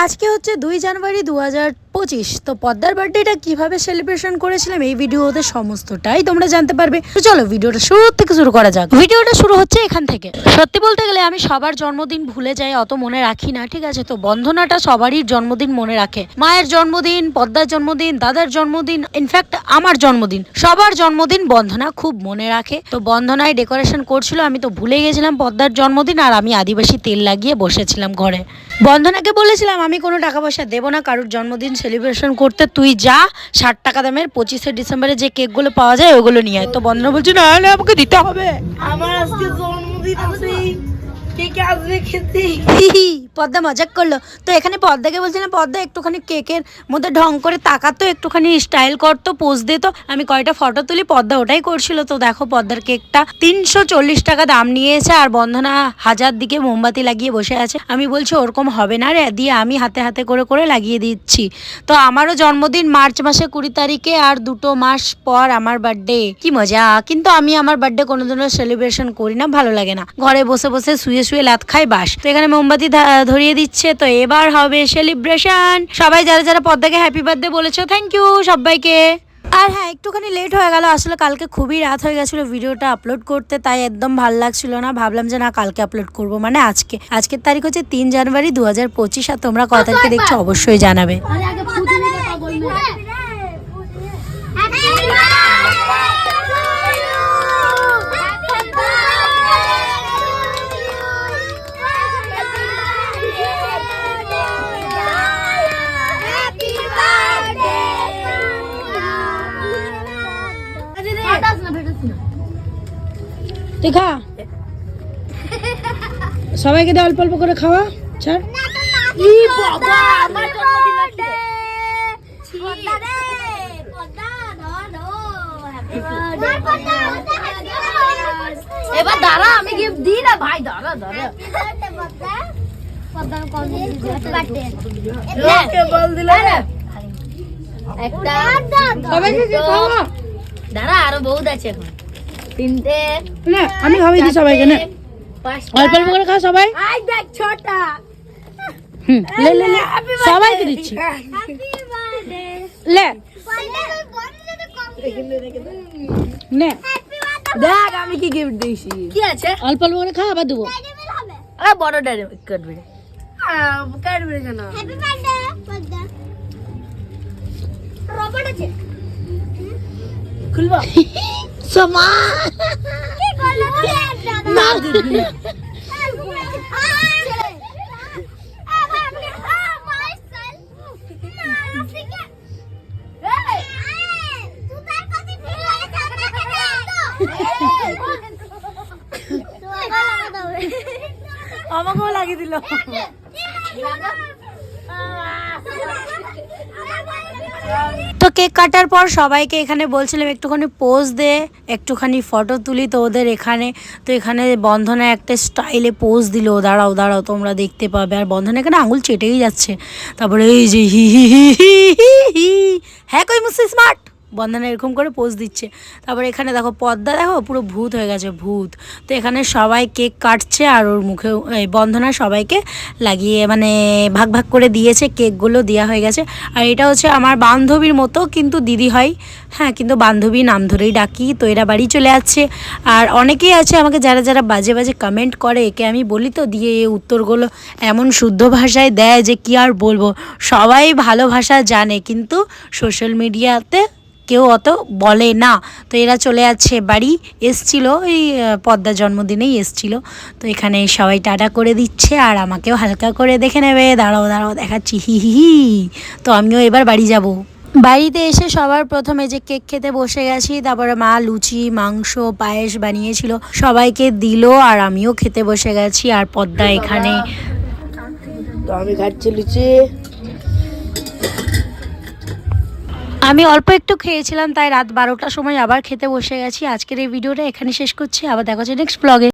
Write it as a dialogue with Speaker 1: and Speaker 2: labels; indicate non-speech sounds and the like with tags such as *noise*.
Speaker 1: আজকে হচ্ছে দুই জানুয়ারি দু হাজার পঁচিশ। তো পদ্মার বার্থডেটা কীভাবে সেলিব্রেশন করেছিলাম এই ভিডিওতে সমস্তটাই তোমরা জানতে পারবে। চলো ভিডিওটা শুরু থেকে শুরু করা যাক। ভিডিওটা শুরু হচ্ছে এখান থেকে। সত্যি বলতে গেলে আমি সবার জন্মদিন ভুলে যাই, অত মনে রাখি না, ঠিক আছে? তো বন্ধনাটা সবারই জন্মদিন মনে রাখে। মায়ের জন্মদিন, পদ্মার জন্মদিন, দাদার জন্মদিন ইনফ্যাক্ট আমার জন্মদিন, সবার জন্মদিন বন্ধনা খুব মনে রাখে। তো বন্ধনায় ডেকোরেশন করছিল, আমি তো ভুলে গেছিলাম পদ্মার জন্মদিন, আর আমি আদিবাসী তেল লাগিয়ে বসেছিলাম ঘরে। বন্ধনাকে বলেছিলাম, আমি কোনো টাকা পয়সা দেবো না, কারোর জন্মদিন সেলিব্রেশন করতে তুই যা, ষাট টাকা দামের পঁচিশে ডিসেম্বরে যে কেকগুলো পাওয়া যায়, ওগুলো নিয়ে আয়। তো বন্ধনা বলছে, না আমাকে দিতে হবে।
Speaker 2: আমার আজকে জন্মদিন কে কে আসবে খেতে।
Speaker 1: পদ্মা মজাক করল। তো এখানে পদ্মাকে বলছিলাম, পদ্মা, একটুখানি কেকের মধ্যে ঢং করে তাকাতো একটুখানি স্টাইল করতো পোজ দিত আমি কয়টা ফটো তুলি, পদ্মা ওটাই করছিল। তো দেখো পদ্মার কেকটা তিনশো চল্লিশ টাকা দাম নিয়েছে আর বন্ধনা হাজার দিকে মোমবাতি লাগিয়ে বসে আছে। আমি বলছি, ওরকম হবে না রে। দিয়ে আমি হাতে হাতে করে করে লাগিয়ে দিচ্ছি। তো আমারও জন্মদিন মার্চ মাসে কুড়ি তারিখে আর দুটো মাস পর আমার বার্থডে কি মজা, কিন্তু আমি আমার বার্থডে কোনোদিনও সেলিব্রেশন করি না, ভালো লাগে না। ঘরে বসে বসে শুয়ে শুয়ে লাত খায় বাস তো এখানে মোমবাতি ধরিয়ে দিচ্ছে। তো এবার হবে সেলিব্রেশন সবাই যারা যারা পদ্মাকে হ্যাপি বার্থডে বলেছ থ্যাংক ইউ সবাইকে। আর হ্যাঁ একটুখানি লেট হয়ে গেল। আসলে কালকে খুবই রাত হয়ে গেছিল ভিডিওটা আপলোড করতে, তাই একদম ভালো লাগছিল না। ভাবলাম যে না, কালকে আপলোড করব। মানে আজকে, আজকের তারিখ হচ্ছে তিন জানুয়ারি দু হাজার পঁচিশ। আর তোমরা তারিখে দেখছ অবশ্যই জানাবে। তুই খা। সবাইকে দিয়ে অল্প অল্প করে খাওয়া ছাড়।
Speaker 3: ই বাবা আমার জন্মদিন আছে পদ্মা রে। পদ্মা এবার দাঁড়া আমি গিফট দিই না ভাই দাঁড়া দাঁড়া। দাঁড়া আরও বহুত আছে এখন। তিনটে
Speaker 1: না আমি খাওয়াই দিই সবাইকে না। অল্প অল্প করে খা সবাই।
Speaker 3: ছটা।
Speaker 1: লে লে লে সবাইকে দিচ্ছি। লে। নে।
Speaker 2: দেখ আমি কি গিফট দিয়েছি।
Speaker 3: কি আছে?
Speaker 1: অল্প অল্প করে খা আবার দেবো।
Speaker 3: আরে বড় ডাইরি কাটবে।
Speaker 2: কাটবে কেন?
Speaker 3: আছে?
Speaker 2: খুলবা? *laughs*
Speaker 1: সোমা।
Speaker 2: না আমাকেও লাগিয়ে দিল।
Speaker 1: তো কেক কাটার পর সবাইকে এখানে বলছিলাম, একটুখানি পোজ দে, একটুখানি ফটো তুলি তো ওদের এখানে। তো এখানে বন্ধনে একটা স্টাইলে পোজ দিল। দাঁড়াও দাঁড়াও, তোমরা দেখতে পাবে। আর বন্ধনে এখানে আঙুল চেটেই যাচ্ছে। তারপরে এই যে হি হি হি হি হি হ্যাঁ কই মুসি স্মার্ট বন্ধনা এরকম করে পোজ দিচ্ছে। তারপরে এখানে দেখো, পদ্মা দেখো, পুরো ভূত হয়ে গেছে, ভূত। তো এখানে সবাই কেক কাটছে আর ওর মুখে বন্ধনা সবাইকে লাগিয়ে মানে ভাগ ভাগ করে দিয়েছে, কেকগুলো দেওয়া হয়ে গেছে। আর এটা হচ্ছে আমার বান্ধবীর মতো, কিন্তু দিদি হয়। হ্যাঁ কিন্তু বান্ধবী নাম ধরেই ডাকি, তো এরা বাড়ি চলে যাচ্ছে। আর অনেকেই আছে আমাকে যারা যারা বাজে বাজে কমেন্ট করে, একে আমি বলি তো, দিয়ে এই উত্তরগুলো এমন শুদ্ধ ভাষায় দেয় যে কি আর বলব? সবাই ভালো ভাষা জানে, কিন্তু সোশ্যাল মিডিয়াতে কেউ অত বলে না। তো এরা চলে যাচ্ছে বাড়ি এসছিল এই পদ্মা জন্মদিনেই এসছিল। তো এখানে সবাই টাটা করে দিচ্ছে আর আমাকেও হালকা করে দেখে নেবে। দাঁড়াও দাঁড়াও দেখাচ্ছি। হি হি হি। তো আমিও এবার বাড়ি যাব। বাড়িতে এসে সবার প্রথমে যে কেক খেতে বসে গেছি তারপরে মা লুচি মাংস পায়েস বানিয়েছিল। সবাইকে দিল আর আমিও খেতে বসে গেছি। আর পদ্মা এখানে
Speaker 2: তো আমি খাচ্ছি লুচি।
Speaker 1: আমি অল্প একটু খেয়েছিলাম, তাই রাত বারোটার সময় আবার খেতে বসে গেছি। আজকের এই ভিডিওটা এখানে শেষ করছি। আবার দেখা হচ্ছে নেক্সট ব্লগে